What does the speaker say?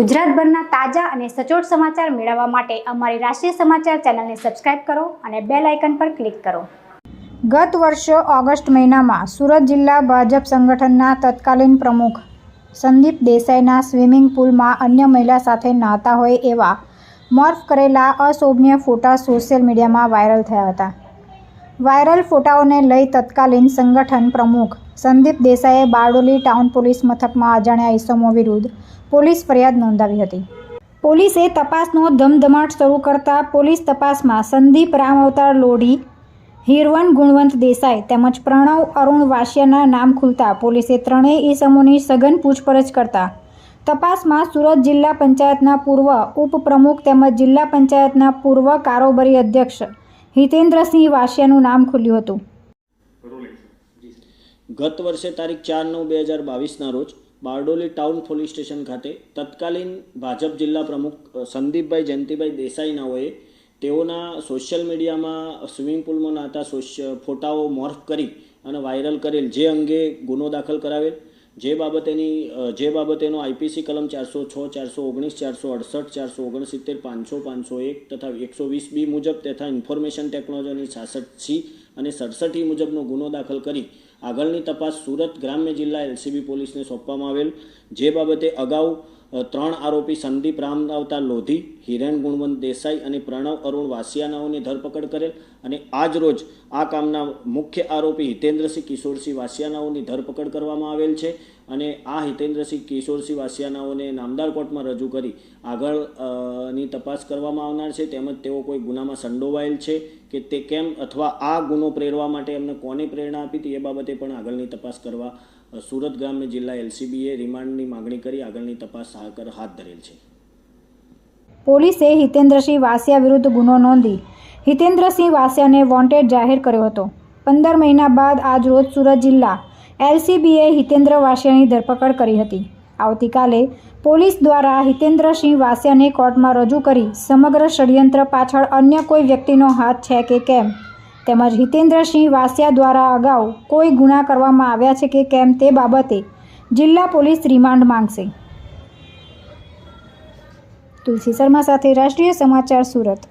ગુજરાતભરના તાજા અને સચોટ સમાચાર મેળવવા માટે અમારી રાષ્ટ્રીય સમાચાર ચેનલને સબસ્ક્રાઇબ કરો અને બેલ આઇકન પર ક્લિક કરો. ગત વર્ષે ઓગસ્ટ મહિનામાં સુરત જિલ્લા ભાજપ સંગઠનના તત્કાલીન પ્રમુખ સંદીપ દેસાઈના સ્વિમિંગ પુલમાં અન્ય મહિલા સાથે નહાતા હોય એવા મોર્ફ કરેલા અશોભનીય ફોટા સોશિયલ મીડિયામાં વાયરલ થયા હતા. વાયરલ ફોટાઓને લઈ તત્કાલીન સંગઠન પ્રમુખ સંદીપ દેસાઈએ બારડોલી ટાઉન પોલીસ મથકમાં અજાણ્યા ઇસમો વિરુદ્ધ પોલીસ ફરિયાદ નોંધાવી હતી. પોલીસે તપાસનો ધમધમાટ શરૂ કરતા પોલીસ તપાસમાં સંદીપ રામ અવતાર લોઢી, હિરવન ગુણવંત દેસાઈ તેમજ પ્રણવ અરુણ વાસિયાના નામ ખુલતા પોલીસે ત્રણેય ઇસમોની સઘન પૂછપરછ કરતા તપાસમાં સુરત જિલ્લા પંચાયતના પૂર્વ ઉપપ્રમુખ તેમજ જિલ્લા પંચાયતના પૂર્વ કારોબારી અધ્યક્ષ હિતેન્દ્રસિંહ વાસિયાનું નામ ખુલ્યું હતું. ગત વર્ષે તારીખ ચાર નવ બે હજાર બાવીસના રોજ બારડોલી ટાઉન પોલીસ સ્ટેશન ખાતે તત્કાલીન ભાજપ જિલ્લા પ્રમુખ સંદીપભાઈ જયંતિભાઈ દેસાઈનાઓએ તેઓના સોશિયલ મીડિયામાં સ્વિમિંગ પુલમાં નાતા ફોટાઓ મોર્ફ કરી અને વાયરલ કરેલ જે અંગે ગુનો દાખલ કરાવેલ જે બાબતેની જે બાબતેનો આઈપીસી કલમ ચારસો છ, ચારસો ઓગણીસ, ચારસો અડસઠ, ચારસો ઓગણસિત્તેર, પાંચસો પાંચસો એક તથા એકસો વીસ બી મુજબ તથા ઇન્ફોર્મેશન ટેકનોલોજીની છાસઠ સી અને સડસઠ ઈ મુજબનો ગુનો દાખલ કરી આગળની તપાસ સુરત ગ્રામ્ય જિલ્લા એલસીબી પોલીસને સોંપવામાં આવેલ. જે બાબતે અગાઉ ત્રણ આરોપી સંદીપ રામ લોધી, હિરેન ગુણવંત દેસાઈ અને પ્રણવ અરુણ વાસિયાનાઓની ધરપકડ કરેલ અને આજ રોજ આ કામના મુખ્ય આરોપી હિતેન્દ્રસિંહ કિશોરસિંહ વાસિયાનાઓની ધરપકડ કરવામાં આવેલ છે. અને આ હિતેન્દ્રસિંહ કિશોરસિંહ વાસિયાનાઓને નામદાર કોર્ટમાં રજૂ કરી આગળની તપાસ કરવામાં આવનાર છે. તેમજ તેઓ કોઈ ગુનામાં સંડોવાયેલ છે કે તે કેમ અથવા આ ગુનો પ્રેરવા માટે એમને કોને પ્રેરણા આપી હતી એ બાબતે પણ આગળની તપાસ કરવા સુરત ગ્રામ્ય જિલ્લા એલસીબીએ રિમાન્ડની માગણી કરી આગળની તપાસ હાથ ધરેલ છે. પોલીસે હિતેન્દ્રસિંહ વાસિયા વિરુદ્ધ ગુનો નોંધી હિતેન્દ્રસિંહ વાસિયાને વોન્ટેડ જાહેર કર્યો હતો. પંદર મહિના બાદ આજરોજ સુરત જિલ્લા એલસીબીએ હિતેન્દ્ર વાસિયાની ધરપકડ કરી હતી. આવતીકાલે પોલીસ દ્વારા હિતેન્દ્રસિંહ વાસિયાને કોર્ટમાં રજૂ કરી સમગ્ર ષડયંત્ર પાછળ અન્ય કોઈ વ્યક્તિનો હાથ છે કે કેમ? તેમજ હિતેન્દ્રસિંહ વાસિયા દ્વારા અગાઉ કોઈ ગુના કરવામાં આવ્યા છે કે કેમ તે બાબતે જિલ્લા પોલીસ રિમાન્ડ માંગશે. તુલસી શર્મા સાથે રાષ્ટ્રીય સમાચાર સુરત.